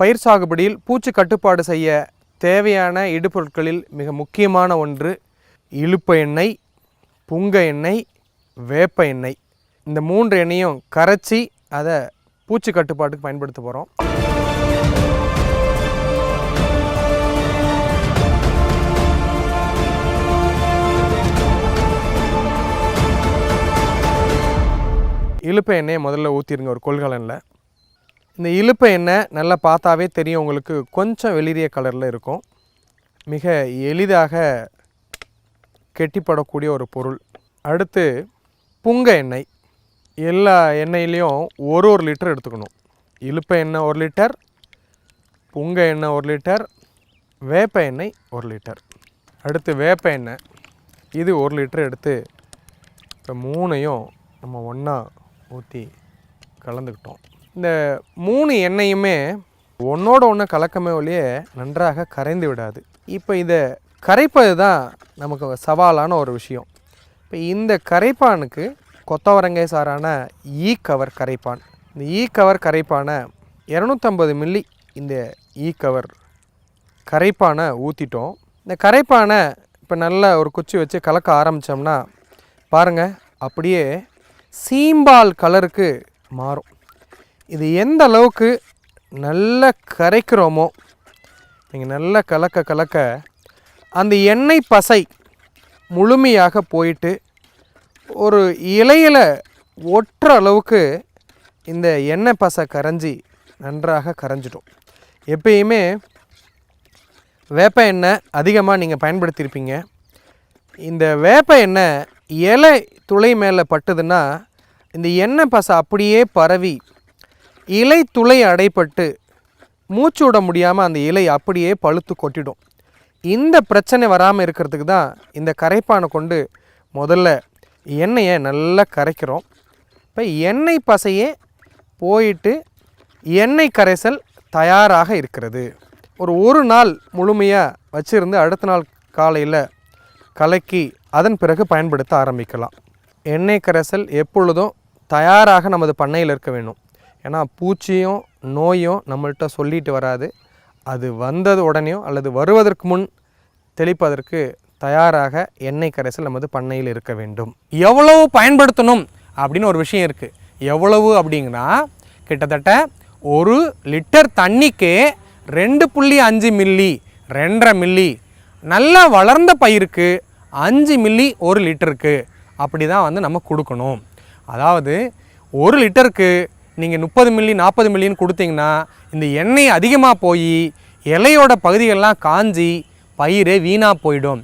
பயிர் சாகுபடியில் பூச்சி கட்டுப்பாடு செய்ய தேவையான இடுபொருட்களில் மிக முக்கியமான ஒன்று இழுப்ப எண்ணெய் புங்க எண்ணெய் வேப்ப எண்ணெய். இந்த மூன்று எண்ணெயும் கரைச்சி அதை பூச்சி கட்டுப்பாட்டுக்கு பயன்படுத்த போகிறோம் இழுப்ப எண்ணெயை முதல்ல ஊற்றிருங்க ஒரு கொள்கலனில். இந்த இழுப்பை எண்ணெய் நல்லா பார்த்தாவே தெரியும். உங்களுக்கு கொஞ்சம் வெளிரிய கலரில் இருக்கும். மிக எளிதாக கெட்டிப்படக்கூடிய ஒரு பொருள். அடுத்து புங்க எண்ணெய். எல்லா எண்ணெயிலையும் ஒரு ஒரு லிட்டர் எடுத்துக்கணும். இலுப்ப எண்ணெய் ஒரு லிட்டர் புங்க எண்ணெய் ஒரு லிட்டர் வேப்ப எண்ணெய் ஒரு லிட்டர். அடுத்து வேப்ப எண்ணெய். இது ஒரு லிட்டர் எடுத்து இப்போ மூணையும் நம்ம ஒன்றா ஊற்றி கலந்துக்கிட்டோம். இந்த மூணு எண்ணெயுமே ஒன்றோட ஒன்று கலக்கமே ஒழிய நன்றாக கரைந்து விடாது. இப்போ இதை கரைப்பது தான் நமக்கு சவாலான ஒரு விஷயம். இப்போ இந்த கரைப்பானுக்கு கொத்தவரங்கை சாரான ஈ கவர் கரைப்பான். இந்த ஈ கவர் கரைப்பானை இரநூத்தம்பது மில்லி இந்த ஈ கவர் கரைப்பானை ஊற்றிட்டோம் இந்த கரைப்பானை இப்போ நல்ல ஒரு குச்சி வச்சு கலக்க ஆரம்பித்தோம்னா பாருங்கள் அப்படியே சீம்பால் கலருக்கு மாறும். இது எந்த அளவுக்கு நல்லா கரைக்கிறோமோ நீங்கள் நல்லா கலக்க கலக்க அந்த எண்ணெய் பசை முழுமையாக போயிட்டு ஒரு இலையில் ஒட்டுற அளவுக்கு இந்த எண்ணெய் பசை கரைஞ்சி நன்றாக கரைஞ்சிடும். எப்பயுமே வேப்ப எண்ணெய் அதிகமாக நீங்கள் பயன்படுத்தியிருப்பீங்க. இந்த வேப்ப எண்ணெய் இலை துளை மேலே பட்டுதுன்னா இந்த எண்ணெய் பசை அப்படியே பரவி இலை துளை அடைப்பட்டு மூச்சு விட முடியாமல் அந்த இலை அப்படியே பழுத்து கொட்டிடும். இந்த பிரச்சனை வராமல் இருக்கிறதுக்கு தான் இந்த கரைப்பானை கொண்டு முதல்ல எண்ணெயை நல்லா கரைக்கிறோம். இப்போ எண்ணெய் பசையே போயிட்டு எண்ணெய் கரைசல் தயாராக இருக்கிறது. ஒரு ஒரு நாள் முழுமையாக வச்சுருந்து அடுத்த நாள் காலையில் கலக்கி அதன் பிறகு பயன்படுத்த ஆரம்பிக்கலாம். எண்ணெய் கரைசல் எப்பொழுதும் தயாராக நமது பண்ணையில் இருக்க வேணும் ஏன்னா பூச்சியும் நோயும் நம்மள்கிட்ட சொல்லிட்டு வராது. அது வந்தது உடனேயோ அல்லது வருவதற்கு முன் தெளிப்பதற்கு தயாராக எண்ணெய் கரைசல் நமது பண்ணையில் இருக்க வேண்டும். எவ்வளவு பயன்படுத்தணும் அப்படின்னு ஒரு விஷயம் இருக்குது எவ்வளவு அப்படிங்கன்னா கிட்டத்தட்ட ஒரு லிட்டர் தண்ணிக்கு ரெண்டு புள்ளி அஞ்சு மில்லி ரெண்டரை மில்லி நல்லா வளர்ந்த பயிருக்கு அஞ்சு மில்லி ஒரு லிட்டருக்கு அப்படி தான் வந்து நம்ம கொடுக்கணும். அதாவது ஒரு லிட்டருக்கு நீங்கள் முப்பது மில்லி நாற்பது மில்லின்னு கொடுத்தீங்கன்னா இந்த எண்ணெய் அதிகமாக போய் இலையோட பகுதிகள்லாம் காஞ்சி பயிரே வீணாக போயிடும்.